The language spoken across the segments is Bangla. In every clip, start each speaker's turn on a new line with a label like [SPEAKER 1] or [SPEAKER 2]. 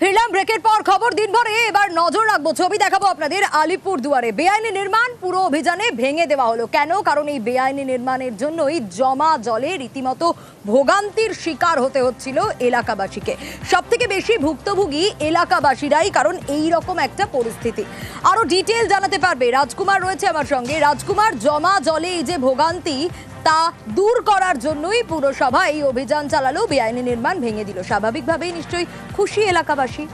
[SPEAKER 1] ফিরলাম ব্রেকের পর খবর দিনভরে। এবার নজর রাখব, ছবি দেখাবো আপনাদের আলিপুর দুয়ারে বেআইনি নির্মাণ, পুরো অভিযানে ভেঙে দেওয়া হলো। কেন? কারণ এই বেআইনি নির্মাণের জন্যই জমা জলে রীতিমতো ভোগান্তির শিকার হতে হচ্ছিল এলাকাবাসীকে। সব থেকে বেশি ভুক্তভোগী এলাকাবাসীরাই, কারণ এই রকম একটা পরিস্থিতি। আরও ডিটেল জানাতে পারবে। রাজকুমার রয়েছে আমার সঙ্গে। রাজকুমার, জমা জলে এই যে ভোগান্তি তা দূর করার জন্যই পুরসভা এই অভিযান চালালো। বেআইনি নির্মাণ ভেঙে দিল। স্বাভাবিকভাবেই নিশ্চয়ই খুশি এলাকাবাসী।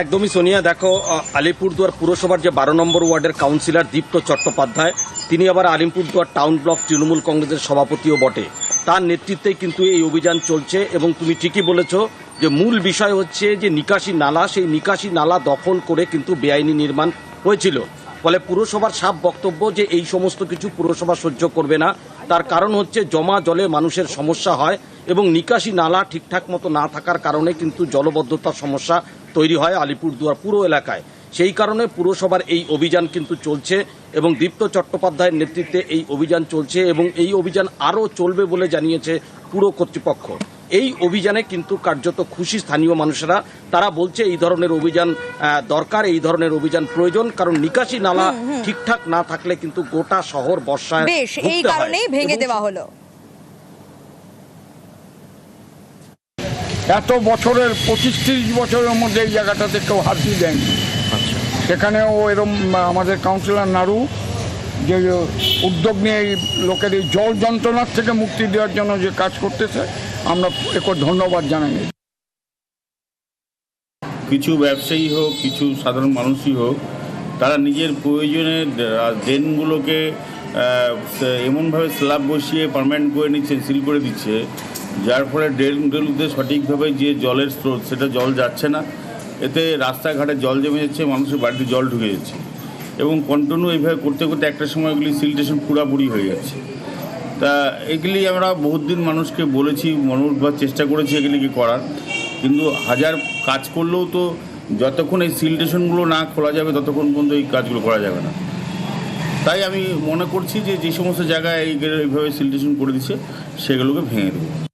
[SPEAKER 2] একদমই সোনিয়া, দেখো আলিপুরদুয়ার পুরসভার যে বারো নম্বর ওয়ার্ডের কাউন্সিলর দীপ্ত চট্টোপাধ্যায়, তিনি আবার আলিপুরদুয়ার টাউন ব্লক তৃণমূল কংগ্রেসের সভাপতিও বটে। তার নেতৃত্বেই কিন্তু এই অভিযান চলছে এবং তুমি ঠিকই বলেছ যে মূল বিষয় হচ্ছে যে নিকাশি নালা, সেই নিকাশি নালা দখল করে কিন্তু বেআইনি নির্মাণ হয়েছিল। ফলে পুরসভার সাফ বক্তব্য যে এই সমস্ত কিছু পুরসভা সহ্য করবে না, তার কারণ হচ্ছে জমা জলে মানুষের সমস্যা হয় এবং নিকাশি নালা ঠিকঠাক মতো না থাকার কারণে কিন্তু জলবদ্ধতার সমস্যা তৈরি হয় আলিপুরদুয়ার পুরো এলাকায়। সেই কারণে পুরসভার এই অভিযান কিন্তু চলছে এবং দীপ্ত চট্টোপাধ্যায়ের নেতৃত্বে এই অভিযান চলছে এবং এই অভিযান আরও চলবে বলে জানিয়েছে পুরো কর্তৃপক্ষ। এই অভিযানে কিন্তু কার্যত খুশি স্থানীয় মানুষেরা। তারা বলছে এই ধরনের অভিযান দরকার এই ধরনের অভিযান প্রয়োজন কারণ নিকাশি নালা ঠিকঠাক না থাকলে কিন্তু গোটা শহর বর্ষায়
[SPEAKER 1] বেশ এই কারণেই ভেঙে দেওয়া হলো।
[SPEAKER 3] এত বছরের পঁচিশ তিরিশ বছরের মধ্যে এই জায়গাটাতে কেউ হাত দিয়ে দেয়নি। সেখানে ও এরম আমাদের কাউন্সিলর নাড়ু যে উদ্যোগ নিয়ে এই লোকের এই জল যন্ত্রণার থেকে মুক্তি দেওয়ার জন্য যে কাজ করতেছে আমরা একে ধন্যবাদ জানাই।
[SPEAKER 4] কিছু ব্যবসায়ী হোক, কিছু সাধারণ মানুষই হোক, তারা নিজের প্রয়োজনে ড্রেনগুলোকে এমনভাবে স্ল্যাব বসিয়ে পারমানেন্ট করে নিচ্ছে সিল করে দিচ্ছে, যার ফলে ড্রেনগুলোতে সঠিকভাবে যে জলের স্রোত, সেটা জল যাচ্ছে না। এতে রাস্তাঘাটে জল জমে যাচ্ছে, মানুষের বাড়িতে জল ঢুকে যাচ্ছে। এবং কন্টিনিউ এইভাবে করতে করতে একটা সময়গুলি সিলটেশন পুরাপুরি হয়ে যাচ্ছে। তা এগুলি আমরা বহুত দিন মানুষকে বলেছি মনোভাব চেষ্টা করেছি এগুলিকে করার। কিন্তু হাজার কাজ করলেও তো যতক্ষণ এই সিল স্টেশনগুলো না খোলা যাবে, ততক্ষণ পর্যন্ত এই কাজগুলো করা যাবে না। তাই আমি মনে করছি যে যে সমস্ত জায়গায় এই এইভাবে সিল স্টেশন করে দিচ্ছে, সেগুলোকে ভেঙে দেবো।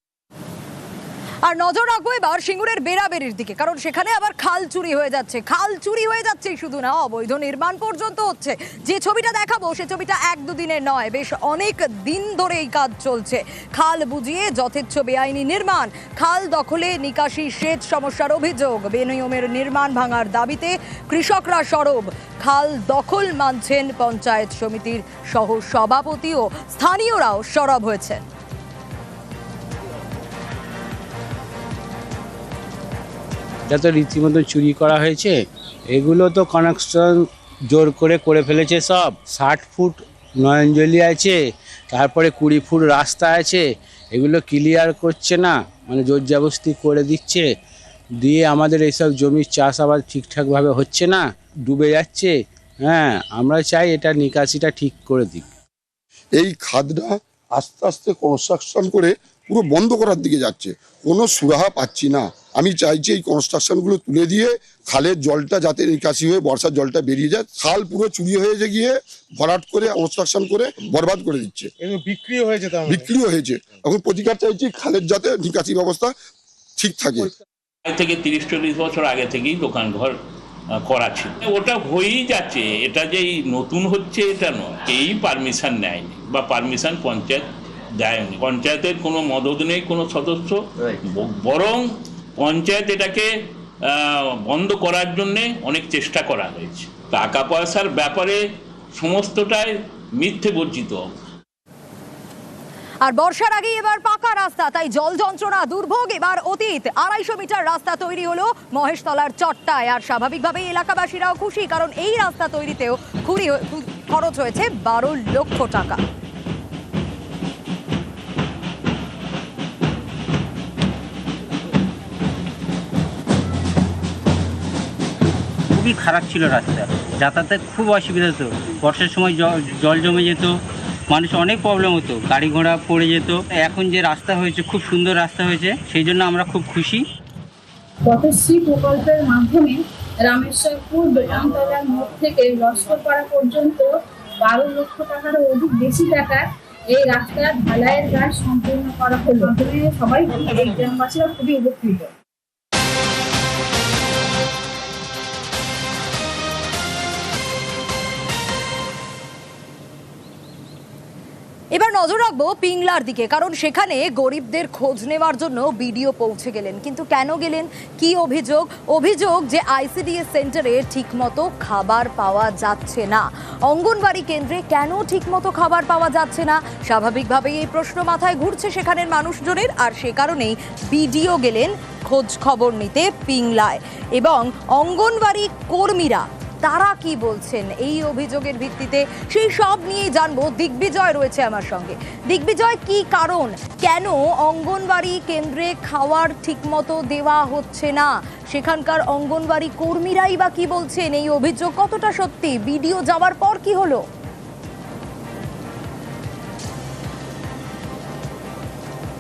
[SPEAKER 1] আর নজর রাখব এবার সিঙ্গুরের বেড়াবেড়ির দিকে, কারণ সেখানে আবার খাল চুরি হয়ে যাচ্ছে। খাল চুরি হয়ে যাচ্ছে শুধু না, অবৈধ নির্মাণ পর্যন্ত হচ্ছে। যে ছবিটা দেখাবো, সে ছবিটা এক দুদিনের নয়, বেশ অনেক দিন ধরে এই কাজ চলছে। খাল বুঝিয়ে যথেচ্ছ বেআইনি নির্মাণ, খাল দখলে নিকাশি সেচ সমস্যার অভিযোগ, বেনিয়মের নির্মাণ ভাঙার দাবিতে কৃষকরা সরব। খাল দখল মানছেন পঞ্চায়েত সমিতির সহ সভাপতি ও স্থানীয়রাও সরব হয়েছেন।
[SPEAKER 5] এটা তো রীতিমতো চুরি করা হয়েছে। এগুলো তো কানেকশন জোর করে করে ফেলেছে সব। ষাট ফুট নয়নজলি আছে, তারপরে কুড়ি ফুট রাস্তা আছে। এগুলো ক্লিয়ার করছে না মানে জোর জবস্তি করে দিচ্ছে। দিয়ে আমাদের এইসব জমির চাষাবাদ ঠিকঠাকভাবে হচ্ছে না, ডুবে যাচ্ছে। হ্যাঁ আমরা চাই এটা নিকাশিটা ঠিক করে দিক।
[SPEAKER 6] এই খাদটা আস্তে আস্তে কনস্ট্রাকশন করে পুরো বন্ধ করার দিকে যাচ্ছে। কোনো সুরাহা পাচ্ছি না। আমি চাইছি এই কনস্ট্রাকশনগুলো তুলে দিয়ে খালের জলটা যাতে নিকাশি হয়ে বর্ষার জলটা বেরিয়ে যায় খাল পুরো চুরি হয়ে গিয়ে ভরাট করে কনস্ট্রাকশন করে বরবাদ করে দিচ্ছে।
[SPEAKER 7] এগুলো বিক্রি হয়েছে মানে?
[SPEAKER 6] বিক্রিও হয়েছে। এখন প্রতিকার চাইছি খালের যাতে নিকাশি ব্যবস্থা ঠিক থাকে।
[SPEAKER 8] থেকে তিরিশ চল্লিশ বছর আগে থেকেই দোকান ঘর করা ছিল। ওটা হয়েই যাচ্ছে। এটা যে এই নতুন হচ্ছে এটা নয়। এই পারমিশন নেয়নি বা পারমিশন পঞ্চায়েত দেয়নি। পঞ্চায়েতের কোনো মদত নেই কোনো সদস্য। বরং পঞ্চায়েত এটাকে বন্ধ করার জন্যে অনেক চেষ্টা করা হয়েছে। টাকা পয়সার ব্যাপারে সমস্তটাই মিথ্যে বর্জিত।
[SPEAKER 1] আর বর্ষার আগে এবার পাকা রাস্তা, তাই জল যন্ত্রণা দুর্ভোগ। এবার অতীত, আড়াইশো মিটার রাস্তা তৈরি হলো মহেশতলার চট্টায়। আর স্বাভাবিকভাবেই এলাকাবাসীরাও খুশি, কারণ এই রাস্তা তৈরিতেও খুবই খরচ হয়েছে বারো লক্ষ টাকা।
[SPEAKER 9] খুবই খারাপ ছিল রাস্তা। যাতায়াতের খুব অসুবিধা হতো। বর্ষার সময় জল জমে যেত, মানুষ অনেক প্রবলেম হতো, গাড়ি ঘোড়া পড়ে যেত। এখন যে রাস্তা হয়েছে, খুব সুন্দর রাস্তা হয়েছে, সেই জন্য আমরা খুব খুশি।
[SPEAKER 10] পথশ্রী প্রকল্পের মাধ্যমে রামেশ্বরপুর দোকানতলার মোড় থেকে লস্করপাড়া পর্যন্ত বারো লক্ষ টাকারও অধিক বেশি টাকার এই রাস্তার ঢালাইয়ের কাজ সম্পূর্ণ করা হলো। সবাই এই গ্রামবাসীরা খুবই উপকৃত।
[SPEAKER 1] এবার নজর রাখব পিংলার দিকে, কারণ সেখানে গরিবদের খোঁজ নেওয়ার জন্য বিডিও পৌঁছে গেলেন। কিন্তু কেন গেলেন? কি অভিযোগ? অভিযোগ যে আইসিডিএস সেন্টারে ঠিকমতো খাবার পাওয়া যাচ্ছে না। অঙ্গনবাড়ি কেন্দ্রে কেন ঠিকমতো খাবার পাওয়া যাচ্ছে না? স্বাভাবিকভাবেই এই প্রশ্ন মাথায় ঘুরছে সেখানের মানুষজনের, আর সে কারণেই বিডিও গেলেন খোঁজ খবর নিতে পিংলায়। এবং অঙ্গনবাড়ি কর্মীরা তারা কি বলছেন? এই অভিযোগের ভিত্তিতে সেই সব নিয়ে জানব। দিগ্বিজয় রয়েছে আমার সঙ্গে। দিগ্বিজয়, কি কারণ? কেন অঙ্গনবাড়ি কেন্দ্রে খাওয়ার ঠিকমতো দেওয়া হচ্ছে না? সেখানকার অঙ্গনবাড়ি কর্মীরাই বা কি বলছেন? এই অভিযোগ কতটা সত্যি? ভিডিও যাওয়ার পর কি হলো?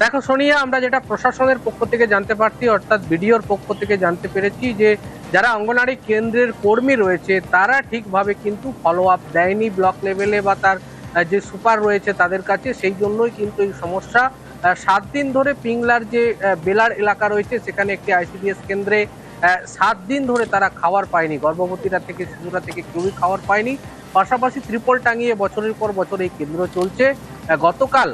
[SPEAKER 7] দেখো সোনিয়া, আমরা যেটা প্রশাসনের পক্ষ থেকে জানতে পারছি, অর্থাৎ বিডিওর পক্ষ থেকে জানতে পেরেছি যে যারা অঙ্গনারী কেন্দ্রের কর্মী রয়েছে, তারা ঠিকভাবে কিন্তু ফলো আপ দেয়নি ব্লক লেভেলে বা তার যে সুপার রয়েছে তাদের কাছে, সেই জন্যই কিন্তু এই সমস্যা। সাত দিন ধরে পিংলার যে বেলার এলাকা রয়েছে, সেখানে একটি আইসিডিএস কেন্দ্রে সাত দিন ধরে তারা খাবার পায়নি। গর্ভবতীরা থেকে, শিশুরা থেকে কেউই খাবার পায়নি। পাশাপাশি ত্রিপল টাঙিয়ে বছরের পর বছর এই কেন্দ্র চলছে। গতকাল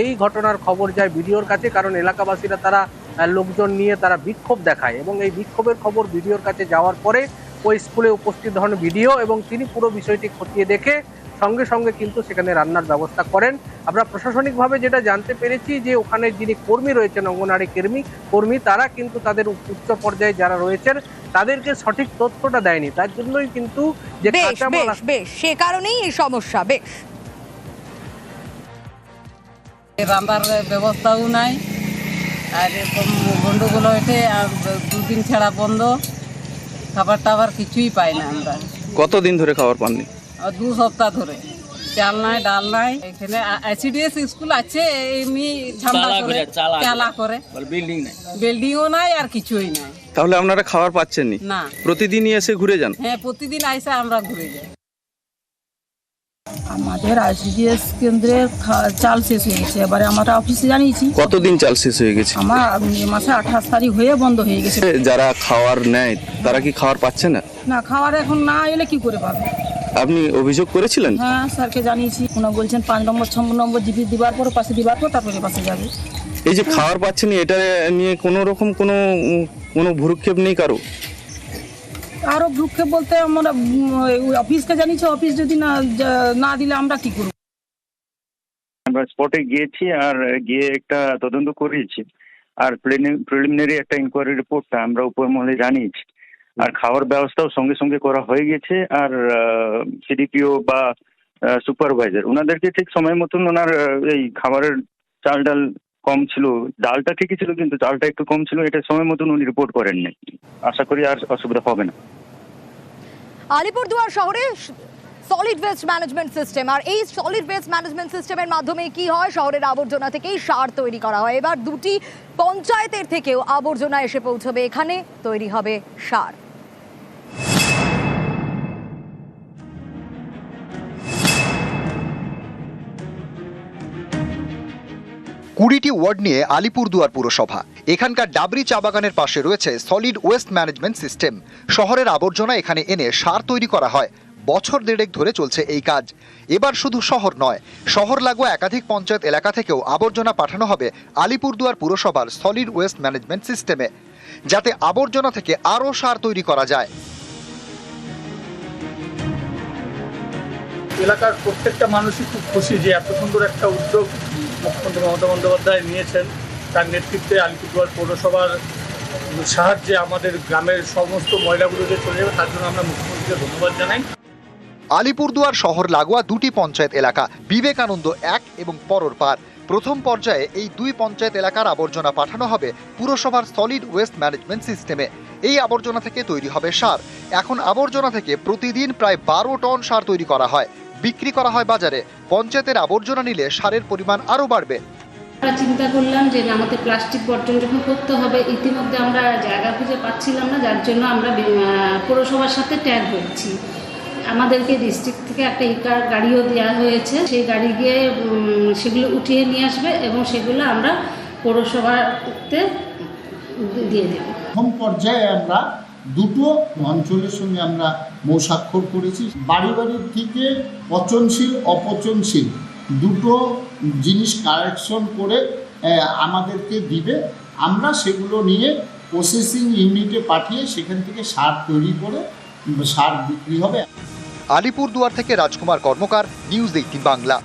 [SPEAKER 7] এই ঘটনার খবর যায় বিডিওর কাছে কারণ এলাকাবাসীরা তারা লোকজন নিয়ে তারা বিক্ষোভ দেখায়। এবং এই বিক্ষোভের খবর বিডিওর কাছে যাওয়ার পরে ওই স্কুলে উপস্থিত হন বিডিও এবং তিনি পুরো বিষয়টি খতিয়ে দেখে সঙ্গে সঙ্গে কিন্তু সেখানে রান্নার ব্যবস্থা করেন। আমরা প্রশাসনিকভাবে যেটা জানতে পেরেছি যে ওখানে যিনি কর্মী রয়েছেন অঙ্গনারী কর্মী কর্মী তারা কিন্তু তাদের উচ্চ পর্যায়ে যারা রয়েছেন তাদেরকে সঠিক তথ্যটা দেয়নি। তার জন্যই কিন্তু যে
[SPEAKER 1] বেশ সে কারণেই এই সমস্যা বেশ।
[SPEAKER 11] রান্নার ব্যবস্থাও নাই। আর এরকম গন্ডগোল হয়েছে আর দুদিন ছাড়া বন্ধ। খাবার টাবার কিছুই পাই না আমরা।
[SPEAKER 12] কতদিন ধরে খাবার পাননি?
[SPEAKER 11] আর দু সপ্তাহ ধরে। চাল নাই ডাল নাই। এখানে আইসিডিএস স্কুল আছে এমনি ঠান্ডা করে চালা করে।
[SPEAKER 12] বিল্ডিং নাই।
[SPEAKER 11] বিল্ডিংও নাই আর কিছুই নাই।
[SPEAKER 12] তাহলে আপনারা খাবার পাচ্ছেন না। প্রতিদিনই এসে ঘুরে যান?
[SPEAKER 11] হ্যাঁ প্রতিদিন আইসা আমরা ঘুরে যাই।
[SPEAKER 13] আমাদের আইসিডিএস কেন্দ্রে চাল শেষ হয়ে গেছে। এবারে আমরা অফিসে জানিয়েছি।
[SPEAKER 12] কতদিন চাল শেষ হয়ে গেছে?
[SPEAKER 13] আমার মে মাসে আঠাশ তারিখ হয়ে বন্ধ হয়ে গেছে।
[SPEAKER 12] যারা খাওয়ার নেয় তারা কি খাবার পাচ্ছে না?
[SPEAKER 13] না খাবার এখন না এলে কি করে পাবে?
[SPEAKER 12] আপনি অভিযোগ করেছিলেন?
[SPEAKER 13] হ্যাঁ স্যারকে জানিয়েছি। কোনো বলছেন পাঁচ নম্বর ছ নম্বর জিপি দিবার পর পাশে দিবার পর তারপরে পাশে যাবে।
[SPEAKER 12] এই যে খাবার পাচ্ছেন এটা নিয়ে কোনো রকম কোনো কোনো ভুরুক্ষেপ নেই কারও?
[SPEAKER 13] আরও ভ্রুক্ষেপ বলতে আমরা অফিসকে জানিয়েছি, অফিস যদি না না দিলে আমরা কি করব?
[SPEAKER 14] আমরা স্পটে গিয়েছি আর গিয়ে একটা তদন্ত করিয়েছি আর প্রিলিমিনারি একটা ইনকোয়ারি রিপোর্টটা আমরা উপর মহলে জানিয়েছি। আর খাওয়ার ব্যবস্থাও সঙ্গে সঙ্গে করা হয়ে গেছে আর সিডিপিও বা সুপারভাইজার ওনাদেরকে ঠিক সময় মতন ওনার এই খাবারের চাল ডাল কম ছিল, ডালটা ঠিকই ছিল কিন্তু চালটা একটু কম ছিল, এটা সময় মতন উনি রিপোর্ট করেননি। আশা করি আর অসুবিধা হবে না।
[SPEAKER 1] আলিপুরদুয়ার শহরে সলিড ওয়েস্ট ম্যানেজমেন্ট সিস্টেম আর এই সলিড ওয়েস্ট ম্যানেজমেন্ট সিস্টেমের মাধ্যমে কি হয়? শহরের আবর্জনা থেকেই সার তৈরি করা হয়। এবার দুটি পঞ্চায়েতের থেকেও আবর্জনা এসে পৌঁছবে। এখানে তৈরি হবে সার।
[SPEAKER 15] কুড়িটি ওয়ার্ড নিয়ে আলিপুরদুয়ার পুরসভা। এখানকার ডাবরি চা বাগানের পাশে রয়েছে সলিড ওয়েস্ট ম্যানেজমেন্ট সিস্টেম শহরের আবর্জনা এখানে এনে সার তৈরি করা হয়। বছর দেড়েক ধরে চলছে এই কাজ। এবার শুধু শহর নয়, শহর লাগোয়া একাধিক পঞ্চায়েত এলাকা থেকেও আবর্জনা পাঠানো হবে আলিপুরদুয়ার পুরসভার সলিড ওয়েস্ট ম্যানেজমেন্ট সিস্টেমে যাতে আবর্জনা থেকে আরও সার তৈরি করা যায়।
[SPEAKER 3] এলাকার প্রত্যেকটা মানুষই খুব খুশি যে এত সুন্দর একটা উদ্যোগ মুখ্যমন্ত্রী মমতা বন্দ্যোপাধ্যায় নিয়েছেন, তার নেতৃত্বে আলিপুরদুয়ার পৌরসভার সাহায্যে আমাদের গ্রামের সমস্ত ময়লাগুলো যে চলে যাবে, তার জন্য আমরা মুখ্যমন্ত্রীকে ধন্যবাদ জানাই।
[SPEAKER 15] আলিপুরদুয়ার শহর লাগোয়া দুটি পঞ্চায়েত এলাকা, বিবেকানন্দ এক এবং পরর পার। প্রথম পর্যায়ে এই দুই পঞ্চায়েত এলাকার আবর্জনা পাঠানো হবে পুরসভার সলিড ওয়েস্ট ম্যানেজমেন্ট সিস্টেমে এই আবর্জনা থেকে তৈরি হবে সার। এখন আবর্জনা থেকে প্রতিদিন প্রায় বারো টন সার তৈরি করা হয়। বিক্রি করা হয় বাজারে। পঞ্চায়েতের আবর্জনা নিলে সারের পরিমাণ আরও বাড়বে।
[SPEAKER 10] আমরা চিন্তা করলাম যে আমাদের প্লাস্টিক বর্জন যখন করতে হবে ইতিমধ্যে আমরা জায়গা খুঁজে পাচ্ছিলাম না যার জন্য আমরা পৌরসভার সাথে ট্যাগ হয়েছি। আমাদেরকে ডিস্ট্রিক্ট থেকে একটা ইকার গাড়িও দেওয়া হয়েছে। সেই গাড়ি গিয়ে সেগুলো উঠিয়ে নিয়ে আসবে এবং সেগুলো আমরা পৌরসভাতে দিয়ে দেবো।
[SPEAKER 16] প্রথম পর্যায়ে আমরা দুটো অঞ্চলের সঙ্গে আমরা মৌস্বাক্ষর করেছি। বাড়ি বাড়ির থেকে পচনশীল, অপচনশীল দুটো জিনিস কালেকশন করে আমাদেরকে দিবে। আমরা সেগুলো নিয়ে প্রসেসিং ইউনিটে পাঠিয়ে সেখান থেকে সার তৈরি করে, সার বিক্রি হবে।
[SPEAKER 15] আলিপুরদুয়ার থেকে রাজকুমার কর্মকার নিউজ এইটিন বাংলা